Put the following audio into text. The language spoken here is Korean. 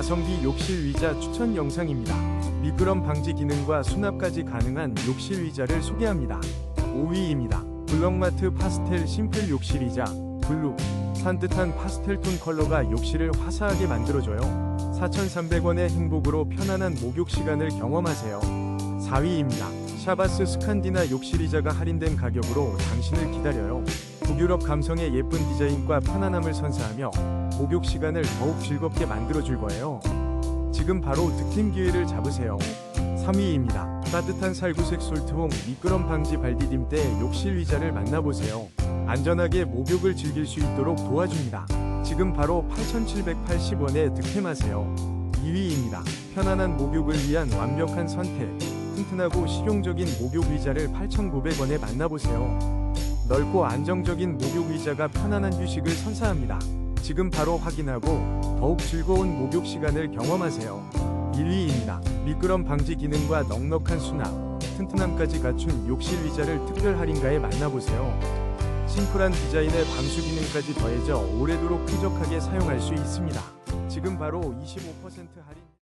가성비 욕실 의자 추천 영상입니다. 미끄럼 방지 기능과 수납까지 가능한 욕실 의자를 소개합니다. 5위입니다. 블럭마트 파스텔 심플 욕실 의자 블루 산뜻한 파스텔 톤 컬러가 욕실을 화사하게 만들어줘요. 4,300원의 행복으로 편안한 목욕 시간을 경험하세요. 4위입니다. 샤바스 스칸디나 욕실 의자가 할인된 가격으로 당신을 기다려요. 북유럽 감성의 예쁜 디자인과 편안함을 선사하며 목욕 시간을 더욱 즐겁게 만들어줄 거예요. 지금 바로 득템 기회를 잡으세요. 3위입니다. 따뜻한 살구색 솔트홈 미끄럼 방지 발디딤 때 욕실 의자를 만나보세요. 안전하게 목욕을 즐길 수 있도록 도와줍니다. 지금 바로 8,780원에 득템하세요. 2위입니다. 편안한 목욕을 위한 완벽한 선택. 튼튼하고 실용적인 목욕 의자를 8,900원에 만나보세요. 넓고 안정적인 목욕 의자가 편안한 휴식을 선사합니다. 지금 바로 확인하고 더욱 즐거운 목욕 시간을 경험하세요. 1위입니다. 미끄럼 방지 기능과 넉넉한 수납, 튼튼함까지 갖춘 욕실 의자를 특별 할인가에 만나보세요. 심플한 디자인에 방수 기능까지 더해져 오래도록 쾌적하게 사용할 수 있습니다. 지금 바로 25% 할인